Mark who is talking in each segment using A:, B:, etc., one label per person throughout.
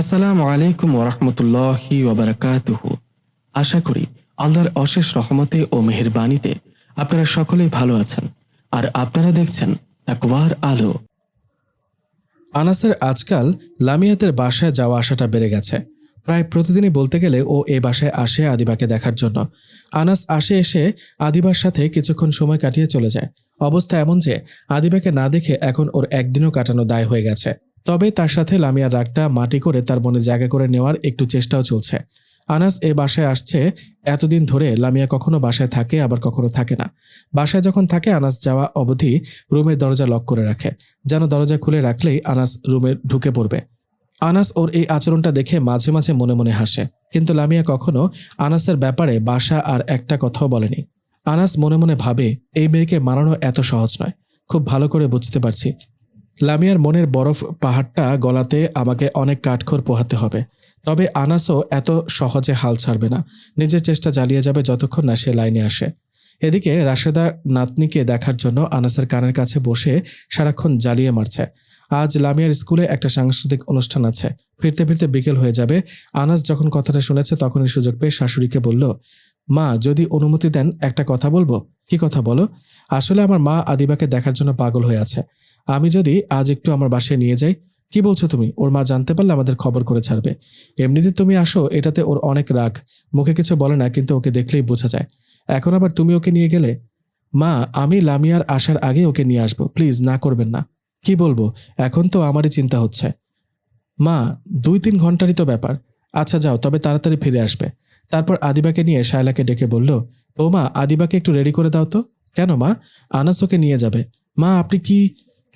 A: আসসালামু আলাইকুম ওরহমতুল্লাহি ওবরাকাতুহ আশা করি আল্লাহর অশেষ রহমতে ও মেহেরবানিতে আপনারা সকলেই ভালো আছেন আর আপনারা দেখছেন তাকওয়ার আলো।
B: আনাসের আজকাল লামিয়াতের বাসায় যাওয়া আসাটা বেড়ে গেছে। প্রায় প্রতিদিনই বলতে গেলে ও এ বাসায় আসে আদিবাকে দেখার জন্য। আনাস আসে এসে আদিবার সাথে কিছুক্ষণ সময় কাটিয়ে চলে যায়। অবস্থা এমন যে আদিবাকে না দেখে এখন ওর একদিনও কাটানো দায় হয়ে গেছে। তবে তার সাথে লামিয়ার রাগটা মাটি করে তার মনে জায়গা করে নেওয়ার একটু চেষ্টাও চলছে। আনাস এ বাসায় আসছে। এতদিন ধরে লামিয়া কখনো বাসায় থাকে, আবার কখনো থাকে না। বাসায় যখন থাকে, আনাস যাওয়া অবধি রুমের দরজা লক করে রাখে, যেন দরজা খুলে রাখলেই আনাস রুমে ঢুকে পড়বে। আনাস ওর এই আচরণটা দেখে মাঝে মাঝে মনে মনে হাসে, কিন্তু লামিয়া কখনো আনাসের ব্যাপারে বাসা আর একটা কথাও বলেনি। আনাস মনে মনে ভাবে, এই মেয়েকে মানানো এত সহজ নয়। খুব ভালো করে বুঝতে পারছি। লামিয়ার মনের বরফ পাহাড়টা গলাতে আমাকে অনেক কাঠখড় পোহাতে হবে। তবে আনাসও এত সহজে হাল ছাড়বে না। নিজের চেষ্টা চালিয়ে যাবে যতক্ষণ না সে লাইনে আসে। এদিকে রাশেদা নাতনিকে দেখার জন্য আনাসের কানের কাছে বসে সারাক্ষণ জ্বালিয়ে মারছে। আজ লামিয়ার স্কুলে একটা সাংস্কৃতিক অনুষ্ঠান আছে। ফিরতে ফিরতে বিকেল হয়ে যাবে। আনাস যখন কথাটা শুনেছে তখনই সুযোগ পেয়ে শাশুড়িকে বলল, মা, যদি অনুমতি দেন, একটা কথা বলব? কি কথা বলো? আসলে আমার মা আদিবাকে দেখার জন্য পাগল হয়ে আছে। আমি যদি আজ একটু আমার বাসায় নিয়ে যাই, কি বলছো তুমি? ওর মা জানতে পারলে আমাদের খবর করে ছাড়বে। এমনিতে তুমি আসো, এটাতে ওর অনেক রাগ। মুখে কিছু বলে না, কিন্তু ওকে দেখলেই বোঝা যায়। এখন আবার তুমি ওকে নিয়ে গেলে? মা, আমি লামিয়ার আসার আগে ওকে নিয়ে আসব। প্লিজ, না করবেন না। কি বলব? এখন তো আমারই চিন্তা হচ্ছে। মা, দুই তিন ঘন্টারই তো ব্যাপার। আচ্ছা যাও, তবে তাড়াতাড়ি ফিরে আসবে। তারপর আদিবাকে নিয়ে শায়লাকে ডেকে বলল ও মা আদিবাকে একটু রেডি করে দাও তো। কেন মা? আনাস ওকে নিয়ে যাবে। মা, আপনি কি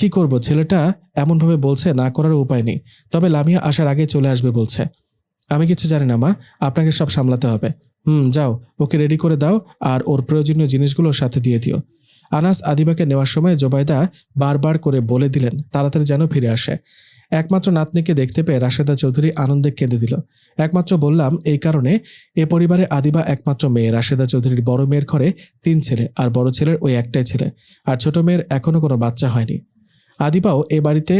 B: কি করব? ছেলেটা এমনভাবে বলছে, না করার উপায় নেই। তবে লামিয়া আসার আগে চলে আসবে বলছে। আমি কিছু জানি না, মা। আপনাকে সব সামলাতে হবে। হুম, যাও। ওকে রেডি করে দাও আর ওর প্রয়োজনীয় জিনিসগুলো ওর সাথে দিয়ে দিও। আনাস আদিবাকে নেওয়ার সময় জোবায়দা বারবার করে বলে দিলেন, তাড়াতাড়ি যেন ফিরে আসে। একমাত্র নাতনিকে দেখতে পেয়ে রাশেদা চৌধুরী আনন্দে কেঁদে দিল। একমাত্র বললাম, এই কারণে এ পরিবারে আদিবা একমাত্র মেয়ে, রাশেদা চৌধুরীর বড় মেয়ের ঘরে তিন ছেলে, আর বড় ছেলের ওই একটাই ছেলে। আর ছোট মেয়ের এখনও কোনো বাচ্চা হয়নি। আদিবাও এ বাড়িতে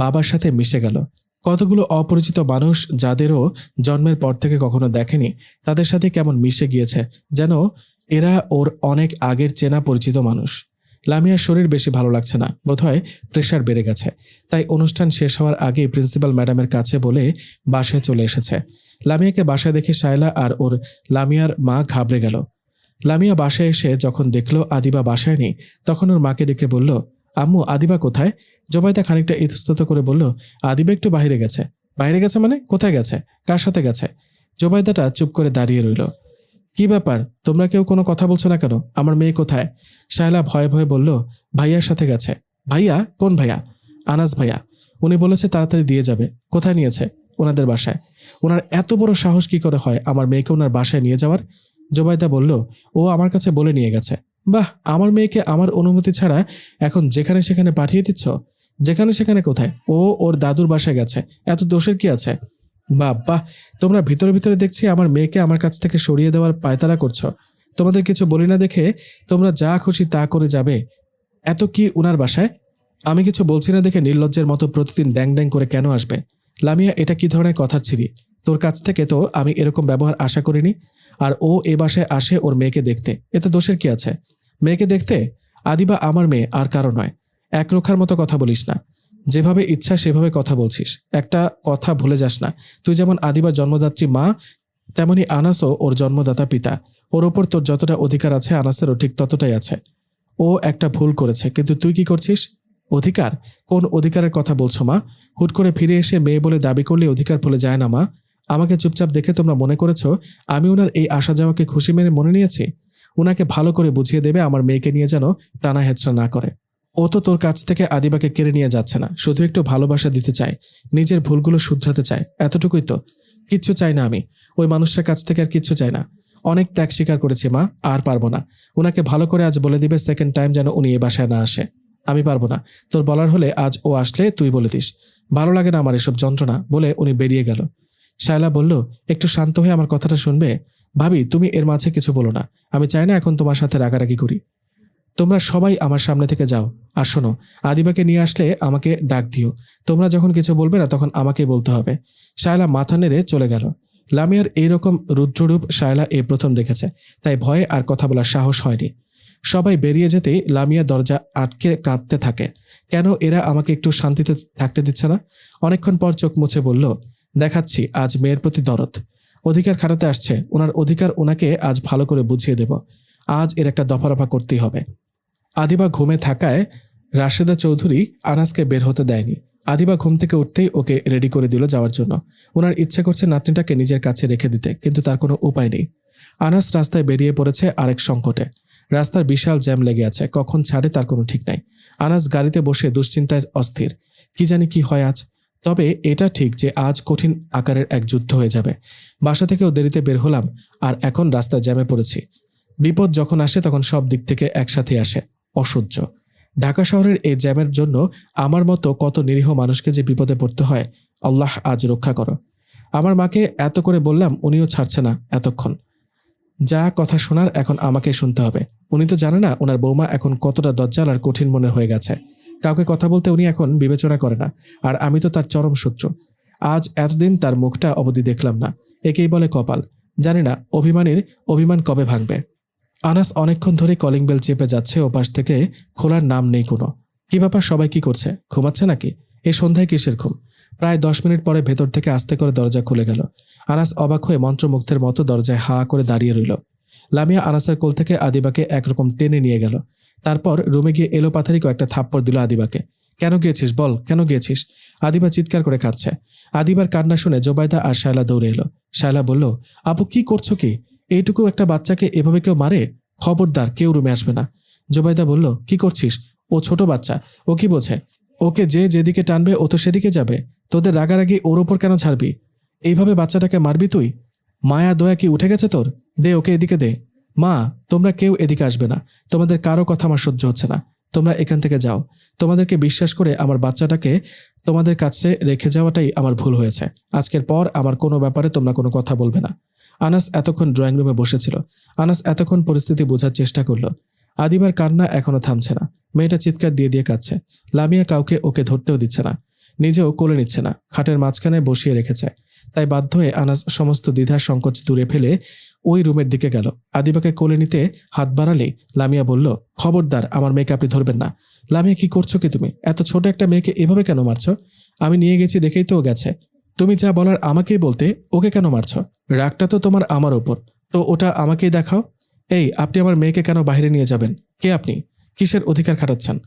B: বাবার সাথে মিশে গেল। কতগুলো অপরিচিত মানুষ যাদেরও জন্মের পর থেকে কখনো দেখেনি, তাদের সাথে কেমন মিশে গিয়েছে, যেন এরা ওর অনেক আগের চেনা পরিচিত মানুষ। লামিয়ার শরীর বেশি ভালো লাগছে না, বোধহয় প্রেশার বেড়ে গেছে। তাই অনুষ্ঠান শেষ হওয়ার আগে প্রিন্সিপাল ম্যাডামের কাছে বলে বাসায় চলে এসেছে। লামিয়াকে বাসায় দেখে শায়লা আর ওর লামিয়ার মা ঘাবড়ে গেল। লামিয়া বাসায় এসে যখন দেখল আদিবা বাসায় নেই, তখন ওর মাকে ডেকে বলল আম্মু, আদিবা কোথায়? জবাইদা খানিকটা ইতস্তত করে বলল, আদিবা একটু বাইরে গেছে। বাইরে গেছে মানে? কোথায় গেছে? কার সাথে গেছে? জোবাইদাটা চুপ করে দাঁড়িয়ে রইল। কি ব্যাপার? তোমরা কেউ কোনো কথা বলছো না কেন? আমার মেয়ে কোথায়? শায়লা ভয়ে ভয়ে বলল, ভাইয়ার সাথে গেছে। ভাইয়া? কোন ভাইয়া? আনাস ভাইয়া। উনি বলেছে তাড়াতাড়ি দিয়ে যাবে। কোথায় নিয়েছে? ওনাদের বাসায়। ওনার এত বড় সাহস কি করে হয় আমার মেয়েকে ওনার বাসায় নিয়ে যাওয়ার? জোবাইদা বলল, ও আমার কাছে বলে নিয়ে গেছে। বাহ, আমার মেয়েকে আমার অনুমতি ছাড়া এখন যেখানে সেখানে পাঠিয়ে দিচ্ছ? যেখানে সেখানে কোথায়? ও ওর দাদুর বাসায় গেছে। এত দোষের কি আছে? বাহ বাহ, তোমরা ভিতরে ভিতরে দেখছি আমার মেয়েকে আমার কাছ থেকে সরিয়ে দেওয়ার পায়তারা করছ। তোমাদের কিছু বলি না দেখে তোমরা যা খুশি তা করে যাবে। এত কি উনার বাসায়? আমি কিছু বলছি না দেখে নির্লজ্জের মতো প্রতিদিন ড্যাং ড্যাং করে কেন আসবে? লামিয়া, এটা কি ধরনের কথা ছিলি তোর কাছ থেকে তো আমি এরকম ব্যবহার আশা করিনি। আর ও এ বাসায় আসে ওর মেয়েকে দেখতে। এতে দোষের কি আছে? মেয়েকে দেখতে আদিবা আমার মেয়ে আর কারও নয়। এক রক্ষার মতো কথা বলিস না। যেভাবে ইচ্ছা সেভাবে কথা বলছিস। একটা কথা ভুলে যাস না। তুই যেমন আদিবার জন্মদাত্রী মা, তেমনি আনাসও ওর জন্মদাতা পিতা। ওর ওপর তোর যতটা অধিকার আছে আনাসেরও ঠিক ততটাই আছে। ও একটা ভুল করেছে, কিন্তু তুই কি করছিস? অধিকার? কোন অধিকারের কথা বলছো মা? হুট করে ফিরে এসে মেয়ে বলে দাবি করলে অধিকার ভুলে যায় না মা? আমাকে চুপচাপ দেখে তোমরা মনে করেছ, আমি ওনার এই আসা যাওয়াকে খুশি মেনে মনে নিয়েছি? ওনাকে ভালো করে বুঝিয়ে দেবে আমার মেয়েকে নিয়ে যেন টানা হেঁচড়া না করে। ও তো তোর কাছ থেকে আদিবাকে কেড়ে নিয়ে যাচ্ছে না, শুধু একটু ভালোবাসা দিতে চায়, নিজের ভুলগুলো শুধরাতে চায়, এতটুকুই তো। কিচ্ছু চাই না আমি, ওই মানুষটার কাছ থেকে আর কিচ্ছু চাই না। অনেক ত্যাগ স্বীকার করেছি মা, আর পারব না। ওনাকে ভালো করে আজ বলে দিবে সেকেন্ড টাইম যেন উনি এ বাসায় না আসে। আমি পারব না, তোর বলার হলে আজ ও আসলে তুই বলে দিস। ভালো লাগে না আমার এসব যন্ত্রণা বলে উনি বেরিয়ে গেল। শায়লা বলল, একটু শান্ত হয়ে আমার কথাটা শুনবে? ভাবি, তুমি এর মাঝে কিছু বলো না। আমি চাই না এখন তোমার সাথে রাগারাগি করি। তোমরা সবাই আমার সামনে থেকে যাও। আর শোনো, আদিবাকে নিয়ে আসলে আমাকে ডাক দিও। তোমরা যখন কিছু বলবে না, তখন আমাকে বলতে হবে। শায়লা মাথা নেড়ে চলে গেল। লামিয়ার এইরকম রুদ্ররূপ শায়লা এই প্রথম দেখেছে। তাই ভয়ে আর কথা বলার সাহস হয়নি। সবাই বেরিয়ে যেতেই লামিয়া দরজা আটকে কাঁদতে থাকে। কেন এরা আমাকে একটু শান্তিতে থাকতে দিচ্ছে না? অনেকক্ষণ পর চোখ মুছে বলল, দেখাচ্ছি, আজ মেয়ের প্রতি দরদ। অধিকার খাটাতে আসছে, ওনার অধিকার ওনাকে আজ ভালো করে বুঝিয়ে দেব। আজ এর একটা দফারফা করতেই হবে। আদিবা ঘুমে থাকায় রাশেদা চৌধুরী আনাসকে বের হতে দেয়নি। আদিবা ঘুম থেকে উঠতেই ওকে রেডি করে দিল যাওয়ার জন্য। ওনার ইচ্ছে করছে নাতনিটাকে নিজের কাছে রেখে দিতে, কিন্তু তার কোনো উপায় নেই। আনাস রাস্তায় বেরিয়ে পড়েছে আরেক সংকটে। রাস্তার বিশাল জ্যাম লেগে আছে, কখন ছাড়ে তার কোনো ঠিক নাই। আনাস গাড়িতে বসে দুশ্চিন্তায় অস্থির। কি জানি কি হয় আজ। তবে এটা ঠিক যে আজ কঠিন আকারের এক যুদ্ধ হয়ে যাবে। বাসা থেকেও দেরিতে বের হলাম আর এখন রাস্তায় জ্যামে পড়েছি। বিপদ যখন আসে তখন সব দিক থেকে একসাথে আসে, অসহ্য। ঢাকা শহরের এই জ্যামের জন্য আমার মতো কত নিরীহ মানুষকে যে বিপদে পড়তে হয়, আল্লাহ আজ রক্ষা করো। আমার মাকে এত করে বললাম, উনিও ছাড়ছে না এতক্ষণ। যা কথা শোনার এখন আমাকে শুনতে হবে। উনি তো জানে না ওনার বৌমা এখন কতটা দজ্জাল আর কঠিন মনের হয়ে গেছে। কাউকে কথা বলতে উনি এখন বিবেচনা করে না, আর আমি তো তার চরম শত্রু। আজ এতদিন তার মুখটা অবধি দেখলাম না, একেই বলে কপাল। জানি না, অভিমানের অভিমান কবে ভাঙবে। আনাস অনেকক্ষণ ধরে কলিং বেল চেপে যাচ্ছে ওপাশ থেকে, খোলার নাম নেই কোনো। কি ব্যাপার, সবাই কি করছে? ঘুমাচ্ছে নাকি? এই সন্ধ্যায় কিসের ঘুম? প্রায় দশ মিনিট পরে ভেতর থেকে আস্তে করে দরজা খুলে গেল। আনাস অবাক হয়ে মন্ত্রমুগ্ধের মতো দরজায় হা করে দাঁড়িয়ে রইল। লামিয়া আনাসের কোল থেকে আদিবাকে একরকম টেনে নিয়ে গেল। তারপর রুমে গিয়ে এলো পাথারি কয়েকটা থাপ্পড় দিল আদিবাকে। কেন গিয়েছিস বল? কেন গিয়েছিস? আদিবা চিৎকার করে কাঁদছে। আদিবার কান্না শুনে জোবাইদা আর শায়লা দৌড়ে এলো। শায়লা বলল, আপু, কি করছ কি? এইটুকু একটা বাচ্চাকে এভাবে কেউ মারে? খবরদার, কেউ রুমে আসবে না। জোবাইদা বলল, কি করছিস? ও ছোট বাচ্চা। ও কি বোঝে? ওকে যে যেদিকে টানবে, ও তো সেদিকে যাবে। তোদের রাগারাগি ওর ওপর কেন ছাড়বি? এইভাবে বাচ্চাটাকে মারবি তুই? মায়া, দয়া কি উঠে গেছে তোর? দে, ওকে এদিকে দে। মা, তোমরা কেউ এদিকে আসবে না। তোমাদের কারও কথা আমার সহ্য হচ্ছে না। তোমরা এখান থেকে যাও। তোমাদেরকে বিশ্বাস করে আমার বাচ্চাটাকে তোমাদের কাছে রেখে যাওয়াটাই আমার ভুল হয়েছে। আজকের পর আমার কোনো ব্যাপারে তোমরা কোনো কথা বলবে না। আনাস এতক্ষণ ড্রয়িং রুমে বসেছিল। আনাস এতক্ষণ পরিস্থিতি বোঝার চেষ্টা করল। আদিবার কান্না এখনও থামছে না। মেয়েটা চিৎকার দিয়ে দিয়ে কাঁদছে। লামিয়া কাউকে ওকে ধরতেও দিচ্ছে না। নিজেও কোলে নিচ্ছে না। খাটের মাঝখানে বসিয়ে রেখেছে। তাই বাধ্য হয়ে আনাস সমস্ত দ্বিধা সংকোচ দূরে ফেলে ওই রুমের দিকে গেল। আদিবাকে কোলে নিতে হাত বাড়ালেই লামিয়া বলল, খবরদার, আমার মেয়েকে আপনি ধরবেন না। লামিয়া, কি করছ কি তুমি? এত ছোট একটা মেয়েকে এভাবে কেন মারছো? আমি নিয়ে গেছি দেখেই তো গেছে। তুমি যা বলার আমাকেই বলতে ওকে কেন মারছো? রাগটা তো তোমার আমার ওপর। তো ওটা আমাকেই দেখাও। এই, আপনি আমার মেয়েকে কেন বাইরে নিয়ে যাবেন? কে আপনি? কিসের অধিকার খাটাচ্ছেন?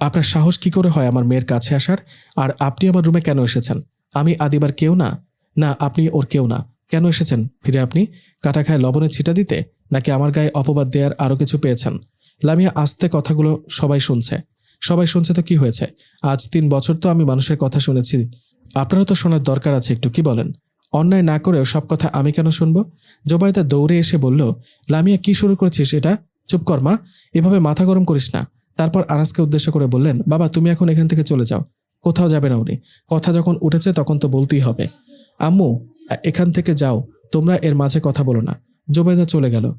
B: আপনার সাহস কি করে হয় আমার মেয়ের কাছে আসার? আর আপনি আমার রুমে কেন এসেছেন? আমি আদিবার কেউ না? না, আপনি ওর কেউ না। কেন এসেছেন? ফিরে আপনি? কাটা খায় লবণের ছিটা দিতে? নাকি আমার গায়ে অপবাদ দেওয়ার আরও কিছু পেয়েছেন? লামিয়া আস্তে কথাগুলো সবাই শুনছে। সবাই শুনছে তো কি হয়েছে? আজ তিন বছর তো আমি মানুষের কথা শুনেছি। আপনারও তো শোনার দরকার আছে একটু, কি বলেন? অন্যায় না করেও সব কথা আমি কেন শুনব? জোবাইদা দৌড়ে এসে বলল, লামিয়া, কি শুরু করেছিস এটা? চুপ কর, মা। এভাবে মাথা গরম করিস না। তারপর আনাসকে উদ্দেশ্য করে বললেন, বাবা, তুমি এখন এখান থেকে চলে যাও। কোথাও যাবে না উনি। কথা যখন উঠেছে তখন তো বলতেই হবে। আম্মু এখান থেকে যাও, তোমরা এর মাঝে কথা বলো না। জোবাইদা চলে গেল।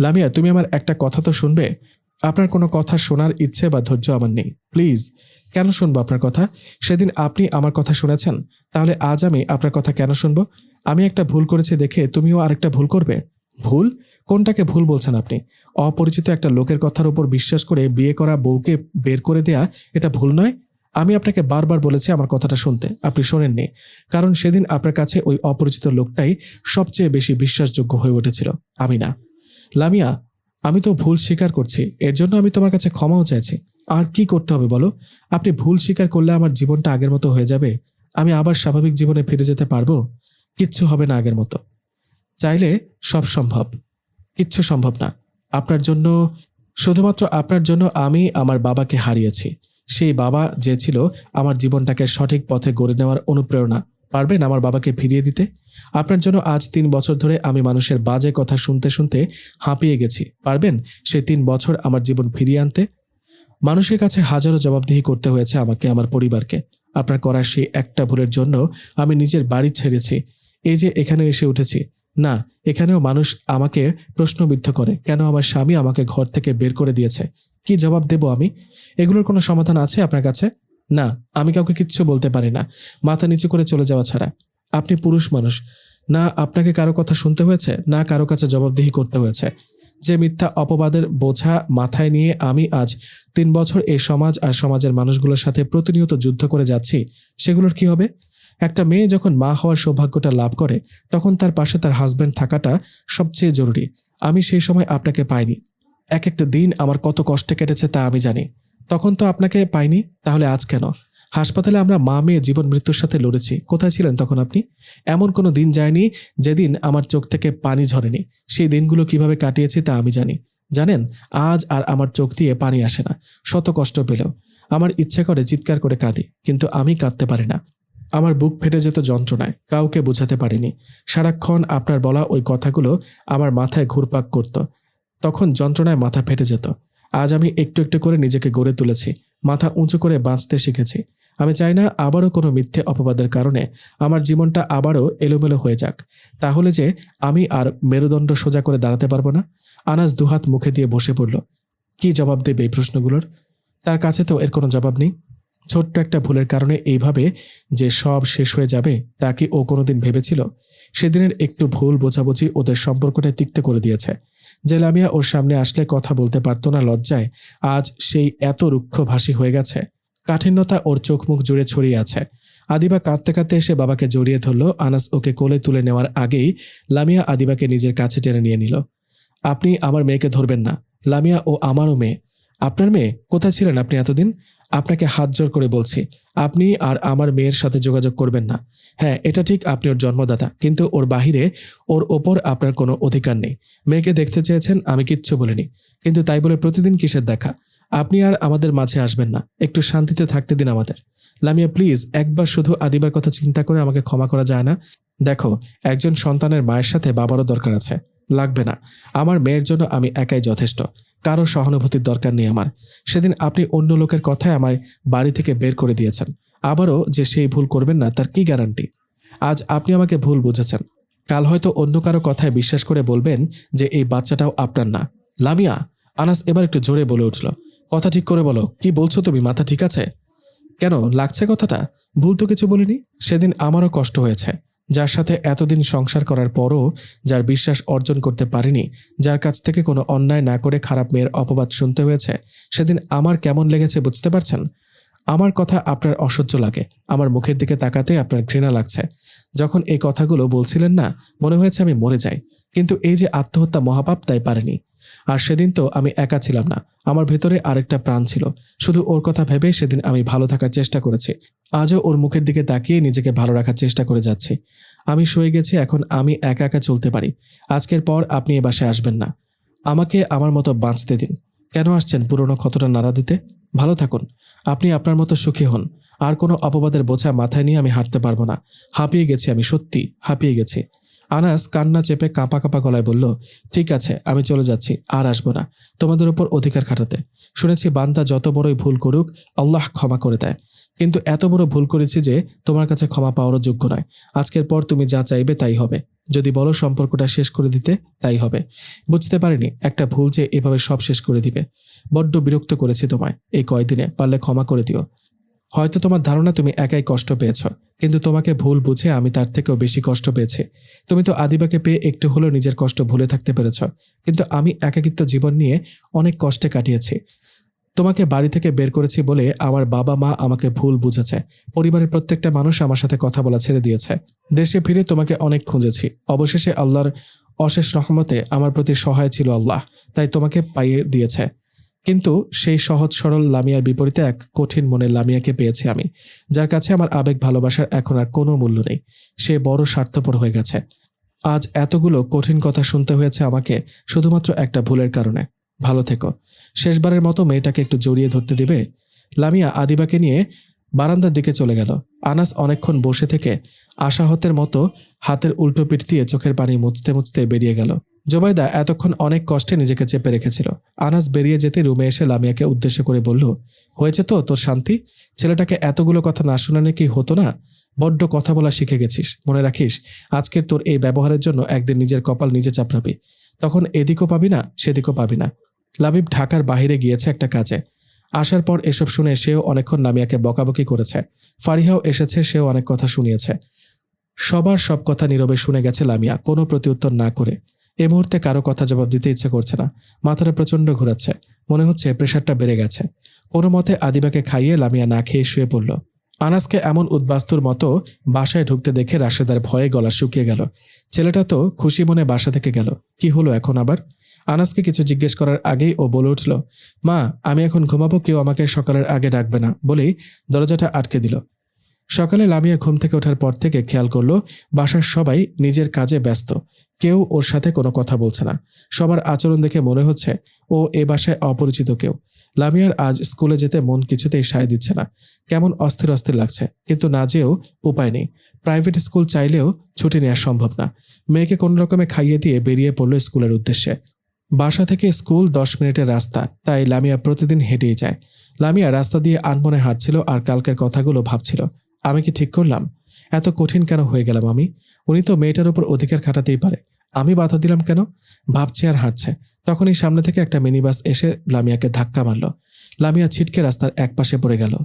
B: লামিয়া, তুমি আমার একটা কথা তো শুনবে? আপনার কোনো কথা শোনার ইচ্ছে বা ধৈর্য আমার নেই। প্লিজ, কেন শুনব আপনার কথা? সেদিন আপনি আমার কথা শুনেছেন। তাহলে আজ আমি আপনার কথা কেন শুনব? আমি একটা ভুল করেছি দেখে তুমিও আরেকটা ভুল করবে। ভুল? কোনটাকে ভুল বলছেন আপনি? অপরিচিত একটা লোকের কথার উপর বিশ্বাস করে বিয়ে করা বউকে বের করে দেয়া, এটা ভুল নয়? আমি আপনাকে বারবার বলেছি আমার কথাটা শুনতে। আপনি শোনেননি, কারণ সেদিন আপনার কাছে ওই অপরিচিত লোকটাই সবচেয়ে বেশি বিশ্বাসযোগ্য হয়ে উঠেছিল। আমি না। লামিয়া, আমি তো ভুল স্বীকার করছি, এর জন্য আমি তোমার কাছে ক্ষমাও চাইছি। আর কি করতে হবে বলো? আপনি ভুল স্বীকার করলে আমার জীবনটা আগের মতো হয়ে যাবে? আমি আবার স্বাভাবিক জীবনে ফিরে যেতে পারব? কিচ্ছু হবে না আগের মতো। চাইলে সব সম্ভব। কিচ্ছু সম্ভব না। আপনার জন্য, শুধুমাত্র আপনার জন্য আমি আমার বাবাকে হারিয়েছি। সেই বাবা যে ছিল আমার জীবনটাকে সঠিক পথে গড়ে নেওয়ার অনুপ্রেরণা। পারবেন আমার বাবাকে ফিরিয়ে দিতে? আপনার জন্য আজ তিন বছর ধরে আমি মানুষের বাজে কথা শুনতে শুনতে হাঁপিয়ে গেছি। পারবেন সেই তিন বছর আমার জীবন ফিরিয়ে আনতে? মানুষের কাছে হাজারো জবাবদিহি করতে হয়েছে আমাকে, আমার পরিবারকে। আপনার করার সেই একটা ভুলের জন্য আমি নিজের বাড়ি ছেড়েছি। এই যে এখানে এসে উঠেছি। না, এখানেও মানুষ আমাকে প্রশ্নবিদ্ধ করে, কেন আমার স্বামী আমাকে ঘর থেকে বের করে দিয়েছে? কি জবাব দেব আমি? এগুলোর কোনো সমাধান আছে আপনার কাছে? না, আমি কাউকে কিচ্ছু বলতে পারি না। মাথা নিচু করে চলে যাওয়া ছাড়া। আপনি পুরুষ মানুষ। না, আপনাকে কারও কথা শুনতে হয়েছে? না, কারও কাছে জবাবদিহি করতে হয়েছে। যে মিথ্যা অপবাদের বোঝা মাথায় নিয়ে আমি আজ তিন বছর এই সমাজ আর সমাজের মানুষগুলোর সাথে প্রতিনিয়ত যুদ্ধ করে যাচ্ছি, সেগুলোর কি হবে? একটা মেয়ে যখন মা হওয়ার সৌভাগ্যটা লাভ করে, তখন তার পাশে তার হাজব্যান্ড থাকাটা সবচেয়ে জরুরি। আমি সেই সময় আপনাকে পাইনি। এক একটা দিন আমার কত কষ্টে কেটেছে তা আমি জানি। তখন তো আপনাকে পাইনি, তাহলে আজ কেন? হাসপাতালে আমরা মা, মেয়ে, জীবন, মৃত্যুর সাথে লড়েছি। কোথায় ছিলেন তখন আপনি? এমন কোনো দিন যায়নি যেদিন আমার চোখ থেকে পানি ঝরেনি। সেই দিনগুলো কীভাবে কাটিয়েছি তা আমি জানি। জানেন, আজ আর আমার চোখ দিয়ে পানি আসে না। শত কষ্ট পেলেও। আমার ইচ্ছে করে চিৎকার করে কাঁদি, কিন্তু আমি কাঁদতে পারি না। আমার বুক ফেটে যেত যন্ত্রণায়, কাউকে বোঝাতে পারিনি। সারাক্ষণ আপনার বলা ওই কথাগুলো আমার মাথায় ঘুরপাক করত। তখন যন্ত্রণায় মাথা ফেটে যেত। আজ আমি একটু একটু করে নিজেকে গড়ে তুলেছি, মাথা উঁচু করে বাঁচতে শিখেছি। আমি চাই না আবারও কোনো মিথ্যে অপবাদের কারণে আমার জীবনটা আবারও এলোমেলো হয়ে যাক। তাহলে যে আমি আর মেরুদণ্ড সোজা করে দাঁড়াতে পারব না? আনাজ দুহাত মুখে দিয়ে বসে পড়ল। কি জবাব দেবে এই প্রশ্নগুলোর? তার কাছে তো এর কোনো জবাব নেই। ছোট্ট একটা ভুলের কারণে এইভাবে যে সব শেষ হয়ে যাবে, তা কি ও কোনোদিন ভেবেছিল? সেদিনের একটু ভুল বোঝাবুঝি ওদের সম্পর্কটা তিক্ত করে দিয়েছে। যে লামিয়া ওর সামনে আসলে কথা বলতে পারতো না লজ্জায়, আজ সেই এত রুক্ষভাষী হয়ে গেছে। কাঠিন্যতা ওর চোখ মুখ জুড়ে ছড়িয়ে আছে। আদিবা কাঁদতে কাঁদতে এসে বাবাকে জড়িয়ে ধরল, আনাস ওকে কোলে তুলে নেওয়ার আগেই লামিয়া আদিবাকে নিজের কাছে টেনে নিয়ে নিল। আপনি আমার মেয়েকে ধরবেন না। লামিয়া ও আমারও মেয়ে। আপনার মেয়ে, কোথায় ছিলেন আপনি এতদিন? আপনাকে হাত জোর করে বলছি, আপনি আর আমার মেয়ের সাথে যোগাযোগ করবেন না। হ্যাঁ এটা ঠিক আপনি ওর জন্মদাতা, কিন্তু ওর বাহিরে ওর ওপর আপনার কোনো অধিকার নেই। মেয়েকে দেখতে চেয়েছেন, আমি কিচ্ছু বলিনি, কিন্তু তাই বলে প্রতিদিন কিসের দেখা? আপনি আর আমাদের মাঝে আসবেন না, একটু শান্তিতে থাকতে দিন আমাদের। লামিয়া, প্লিজ, একবার শুধু আদিবার কথা চিন্তা করে আমাকে ক্ষমা করা যায় না। দেখো, একজন সন্তানের মায়ের সাথে বাবারও দরকার আছে। লাগবে না। আমার মেয়ের জন্য আমি একাই যথেষ্ট। কারও সহানুভূতির দরকার নেই আমার। সেদিন আপনি অন্য লোকের কথায় আমার বাড়ি থেকে বের করে দিয়েছেন। আবারও যে সেই ভুল করবেন না, তার কি গ্যারান্টি? আজ আপনি আমাকে ভুল বুঝেছেন। কাল হয়তো অন্য কারও কথায় বিশ্বাস করে বলবেন যে এই বাচ্চাটাও আপনার না। লামিয়া, আনাস এবার একটু জোরে বলে উঠল, কথা ঠিক করে বলো, কি বলছো তুমি? মাথা ঠিক আছে? কেন, লাগছে কথাটা? ভুল তো কিছু বলিনি? সেদিন আমারও কষ্ট হয়েছে। যার সাথে এতদিন সংসার করার পরও যার বিশ্বাস অর্জন করতে পারিনি, যার কাছ থেকে কোনো অন্যায় না করে খারাপ মেয়ের অপবাদ শুনতে হয়েছে, সেদিন আমার কেমন লেগেছে বুঝতে পারছেন? আমার কথা আপনার অসহ্য লাগে, আমার মুখের দিকে তাকাতে আপনার ঘৃণা লাগছে। যখন এই কথাগুলো বলছিলেন না, মনে হয়েছে আমি মরে যাই। কিন্তু এই যে আত্মহত্যা মহাপাপ তাই পারেনি। আর সেদিন তো আমি একা ছিলাম না। আমার ভেতরে আরেকটা প্রাণ ছিল। শুধু ওর কথা ভেবে সেদিন আমি ভালো থাকার চেষ্টা করেছি। আজও ওর মুখের দিকে তাকিয়ে নিজেকে ভালো রাখার চেষ্টা করে যাচ্ছি। আমি শুয়ে গেছি, এখন আমি একা একা চলতে পারি। আজকের পর আপনি এ বাসায় আসবেন না। আমাকে আমার মতো বাঁচতে দিন। কেন আসছেন পুরনো ক্ষতটা নাড়া দিতে? ভালো থাকুন। আপনি আপনার মতো সুখী হন। আর কোনো অপবাদের বোঝা মাথায় নিয়ে আমি হাঁটতে পারব না। হাঁপিয়ে গেছি আমি, সত্যি হাঁপিয়ে গেছি। আনাস কান্না চেপে কাঁপা কাঁপা গলায় বলল, ঠিক আছে, আমি চলে যাচ্ছি, আর আসব না। তোমাদের উপর অধিকার খাটাতে। শুনেছি বান্দা যত বড়ই ভুল করুক, আল্লাহ ক্ষমা করে দেয়। কিন্তু এত বড় ভুল করেছি যে তোমার কাছে ক্ষমা পাওয়ারও যোগ্য নয়। আজকের পর তুমি যা চাইবে তাই হবে। যদি বলো সম্পর্কটা শেষ করে দিতে, তাই হবে। বুঝতে পারিনি, একটা ভুল যে এভাবে সব শেষ করে দিবে। বড্ড বিরক্ত করেছি তোমায় এই কয়দিনে, পারলে ক্ষমা করে দিও। হয়তো তোমার ধারণা তুমি একাই কষ্ট পেয়েছ, কিন্তু তোমাকে ভুল বুঝে আমি তার থেকেও বেশি কষ্ট পেয়েছি। তুমি তো আদিবাকে পেয়ে একটু হলেও নিজের কষ্ট ভুলে থাকতে পেরেছ, কিন্তু আমি একাকিত্ব জীবন নিয়ে অনেক কষ্টে কাটিয়েছি। তোমাকে বাড়ি থেকে বের করেছি বলে আমার বাবা মা আমাকে ভুল বুঝেছে। পরিবারের প্রত্যেকটা মানুষ আমার সাথে কথা বলা ছেড়ে দিয়েছে। দেশে ফিরে তোমাকে অনেক খুঁজেছি। অবশেষে আল্লাহর অশেষ রহমতে আমার প্রতি সহায় ছিল আল্লাহ, তাই তোমাকে পাইয়ে দিয়েছে। কিন্তু সেই সহজ সরল লামিয়ার বিপরীতে এক কঠিন মনের লামিয়াকে পেয়েছি আমি, যার কাছে আমার আবেগ ভালোবাসার এখন আর কোনো মূল্য নেই। সে বড় স্বার্থপর হয়ে গেছে। আজ এতগুলো কঠিন কথা শুনতে হয়েছে আমাকে শুধুমাত্র একটা ভুলের কারণে। ভালো থেকো। শেষবারের মতো মেয়েটাকে একটু জড়িয়ে ধরতে দিবে? লামিয়া আদিবাকে নিয়ে বারান্দার দিকে চলে গেল। আনাস অনেকক্ষণ বসে থেকে আশাহতের মতো হাতের উল্টো পিঠ দিয়ে চোখের পানি মুছতে মুছতে বেরিয়ে গেল। জোবাইদা এতক্ষণ অনেক কষ্টে নিজেকে চেপে রেখেছিল। আনাস বেরিয়ে যেতে রুমে এসে লামিয়াকে উদ্দেশ্য করে বলল, হয়েছে তো তোর শান্তি? ছেলেটাকে এতগুলো কথা না শোনালে কি হতো না? বড্ড কথা বলা শিখে গেছিস। মনে রাখিস, আজকের তোর এই ব্যবহারের জন্য একদিন নিজের কপাল নিজে চাপড়াবি। তখন এদিকও পাবি না, সেদিকও পাবি না। লাবিব ঢাকার বাইরে গিয়েছে একটা কাজে। আসার পর এসব শুনে সেও অনেকক্ষণ লামিয়াকে বকাবকি করেছে। ফারিহাও এসেছে, সেও অনেক কথা শুনিয়েছে। সবার সব কথা নীরবে শুনে গেছে লামিয়া, কোনো প্রতিউত্তর না করে। এ মুহূর্তে কারও কথা জবাব দিতে ইচ্ছে করছে না। মাথাটা প্রচণ্ড ঘোরাচ্ছে। মনে হচ্ছে প্রেশারটা বেড়ে গেছে। কোনো মতে আদিবাকে খাইয়ে লামিয়া না খেয়ে শুয়ে পড়ল। আনাসকে এমন উদ্বাস্তুর মতো বাসায় ঢুকতে দেখে রাশেদার ভয়ে গলা শুকিয়ে গেল। ছেলেটা তো খুশি মনে বাসা থেকে গেল। কি হলো এখন আবার? আনাসকে কিছু জিজ্ঞেস করার আগেই ও বলে উঠল, মা, আমি এখন ঘুমাবো, কেউ আমাকে সকালের আগে ডাকবে না। বলেই দরজাটা আটকে দিল। সকালে লামিয়া ঘুম থেকে ওঠার পর থেকে খেয়াল করল, বাসার সবাই নিজের কাজে ব্যস্ত। কেউ ওর সাথে কোনো কথা বলছে না। সবার আচরণ দেখে মনে হচ্ছে ও এ বাসায় অপরিচিত কেউ। লামিয়ার আজ স্কুলে যেতে মন কিছুতেই সায় দিচ্ছে না। কেমন অস্থির অস্থির লাগছে, কিন্তু না যেও উপায় নেই। প্রাইভেট স্কুল চাইলেও ছুটি নেওয়া সম্ভব না। মেয়েকে কোনো রকমে খাইয়ে দিয়ে বেরিয়ে পড়ল স্কুলের উদ্দেশ্যে। বাসা থেকে স্কুল দশ মিনিটের রাস্তা, তাই লামিয়া প্রতিদিন হেঁটেই যায়। লামিয়া রাস্তা দিয়ে আনমনে হাঁটছিল আর কালকের কথাগুলো ভাবছিল। আমি কি ঠিক করলাম? এত কঠিন কেন হয়ে গেলাম আমি? উনি তো মেয়েটার উপর অধিকার খাটাতেই পারে। আমি বাধা দিলাম কেন? ভাবছে আর হাঁটছে। তখনই সামনে থেকে একটা মিনিবাস এসে লামিয়াকে ধাক্কা মারল। লামিয়া ছিটকে রাস্তার এক পাশে পড়ে গেল।